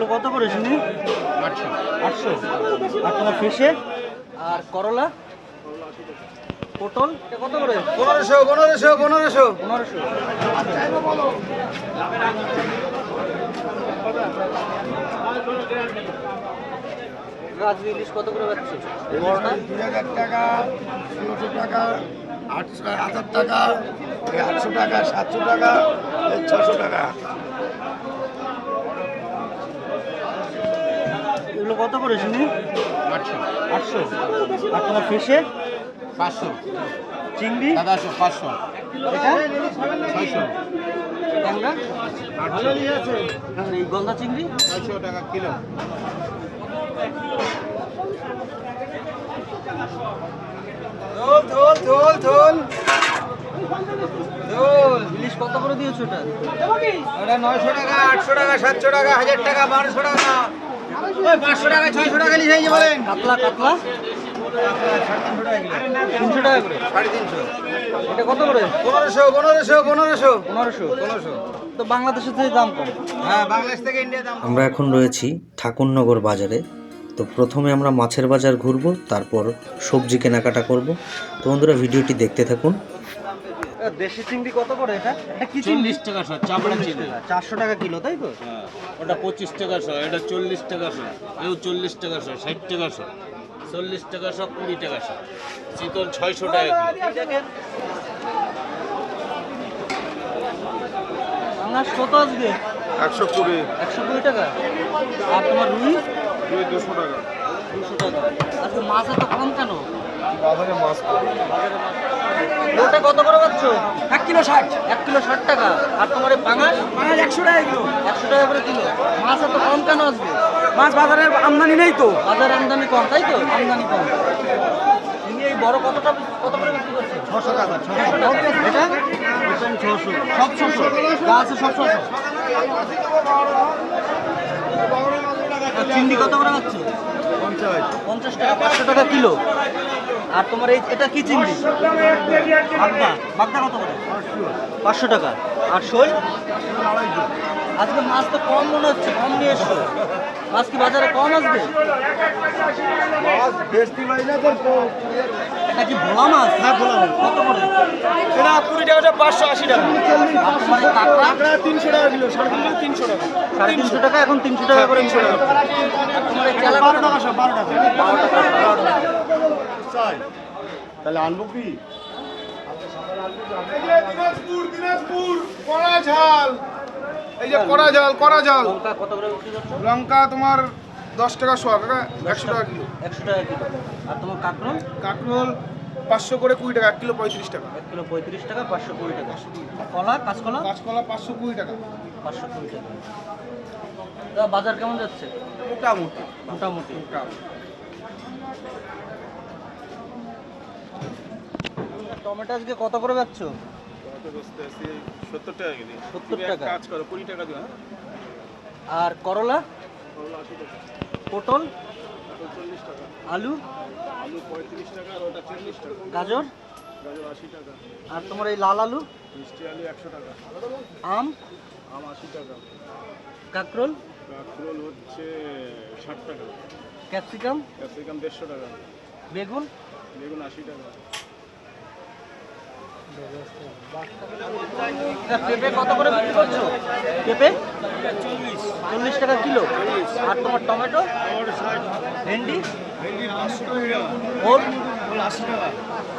এগুলো কত করে শুনি? আটশো। আটশো। আর তোমার ফেসে আর করলা? পটল? এটা কত করে? পনেরোশো পনেরোশো পনেরোশো। পনেরোশো। গাছ ইলিশ কত করে পাচ্ছ দুই হাজার টাকা ষোলোশো টাকা আটশো হাজার টাকা আটশো টাকা সাতশো টাকা ছশো টাকা। কত করে শুনি? আটশো। আটশো। আর তোমার ফেসে পাঁচশো। চিংড়ি? সাতাশো পাঁচশো। এটা? ছয়শো। ট্যাংরা এই গলদা চিংড়ি? ছয়শো টাকা কিলো। ইলিশ কত করে দিয়েছ এটা? ওটা নয়শো টাকা আটশো টাকা সাতশো টাকা হাজার টাকা বারোশো টাকা। পাঁচশো টাকা ছয়শো টাকা লিখে এই বলেন। কাতলা কাতলা? তিনশো টাকা করে। সাড়ে তিনশো এটা কত করে? পনেরোশো পনেরোশো পনেরোশো। পনেরোশো। পনেরোশো। তো বাংলাদেশের থেকে দাম কম? হ্যাঁ বাংলাদেশ থেকে ইন্ডিয়া দাম আমরা এখন রয়েছি ঠাকুরনগর বাজারে। তো প্রথমে আমরা মাছের বাজার ঘুরব তারপর সবজি কেনাকাটা করব। তো বন্ধুরা ভিডিওটি দেখতে থাকুন। দেশি চিংড়ি কত করে এটা? এটা কি চিংড়ি? চল্লিশ টাকা শো চাপড়া চিনি চারশো টাকা কিলো তাই তো? হ্যাঁ ওটা পঁচিশ টাকা শো এটা চল্লিশ টাকা শো এও চল্লিশ টাকা শো ষাট টাকা শো চল্লিশ টাকা শো কুড়ি টাকা শো চিতল ছয়শো টাকা কিলো। বাংলাদেশ কত আসবে? একশো কুড়ি। একশো কুড়ি টাকা। আর তোমার রুই? দুই দুশো টাকা। দুশো টাকা। আজকে মাছ এত কম কেন? বাজারে মাছ ওটা কত করে পাচ্ছ? এক কিলো ষাট। এক কিলো ষাট টাকা। আর তোমার পাঙাশ? পাঙাশ একশো টাকা কিলো। একশো টাকা করে কিলো। মাছ এত কম কেন আসবে? মাছ বাজারে আমদানি নেই তো। বাজারে আমদানি কম তাই তো? আমদানি কম। তুমি এই বড় কতটা কত করে বিক্রি করছ? ছশো টাকা ছশো টাকা। এটা? ছশো। সব ছশো। যা আছে সব ছশো। চিংড়ি কত করে পাচ্ছ? পঞ্চাশ। টাকা পাঁচশো টাকা কিলো। আর তোমার এই এটা কি চিংড়ি? বাগদা। বাগদা কত করে? পাঁচশো টাকা। আর শোল? আজকে মাছ তো কম মনে হচ্ছে কম নিয়ে এসছো। মাছ কি বাজারে কম আসবে? মাছ বেশি পাই না তো এটা কি ভোলা মাছ? হ্যাঁ ভোলা মাছ। কত করে? এটা কুড়ি টাকাটা পাঁচশো আশি টাকা। কাঁকড়া তিনশো টাকা কিলো সাড়ে তিনশো তিনশো টাকা। সাড়ে তিনশো টাকা এখন তিনশো টাকা করে তিনশো টাকা। তোমার বারো টাকা সব বারো টাকা। বারো তাহলে আনব কি? দিনাজপুর দিনাজপুর কড়া ঝাল। এই যে কড়া ঝাল কড়া ঝাল। লঙ্কা কত করে বিক্রি করছ? লঙ্কা তোমার দশ টাকা শোয়া কাকা একশো টাকা কিলো। একশো টাকা কিলো। আর তোমার কাঁকরোল? কাঁকরোল পাঁচশো করে কুড়ি টাকা এক কিলো পঁয়ত্রিশ টাকা। এক কিলো পঁয়ত্রিশ টাকা পাঁচশো কুড়ি টাকা। কলা কাঁচকলা? কাঁচকলা পাঁচশো কুড়ি টাকা। পাঁচশো কুড়ি টাকা। তা বাজার কেমন যাচ্ছে? মোটামুটি। মোটামুটি। টমেটো আজকে কত করে পাচ্ছ সত্তর টাকা সত্তর টাকা। কাজ করো কুড়ি টাকা দিও হ্যাঁ? আর করলা? পটল? আলু? আলু পঁয়ত্রিশ টাকা আর ওটা চল্লিশ টাকা। গাজর? গাজর আশি টাকা। আর তোমার এই লাল আলু? মিষ্টি আলু একশো টাকা। আম? আম আশি টাকা। কাঁকরোল? কাঁকরোল হচ্ছে ষাট টাকা। ক্যাপসিকাম? ক্যাপসিকাম দেড়শো টাকা। বেগুন? বেগুন আশি টাকা। পেঁপে কত করে বিক্রি করছ? পেঁপে? চল্লিশ। টাকা কিলো। আর তোমার টমেটো? ভেন্ডি?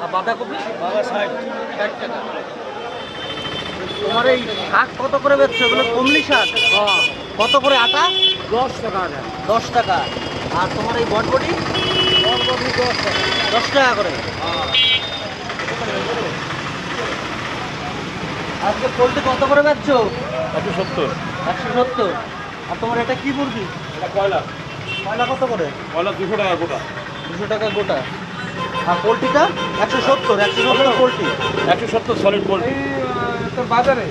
আর বাঁধাকপি? ষাট। টাকা। তোমার এই শাক কত করে বেচছো? এগুলো কমলি শাক? কত করে আটা? দশ টাকা দশ টাকা। আর তোমার এই বটবটি? দশ টাকা। করে। আজকে পোলট্রি কত করে বেচছো? একশো সত্তর। একশো সত্তর। আর তোমার এটা কি মুরগি? এটা কয়লা। কয়লা কত করে? কয়লা দুশো টাকা গোটা। দুশো টাকা গোটা। আর পোলট্রিটা? একশো সত্তর একশো সত্তর পোলট্রি একশো সত্তর সলিড পোল্ট্রি। বাজারে?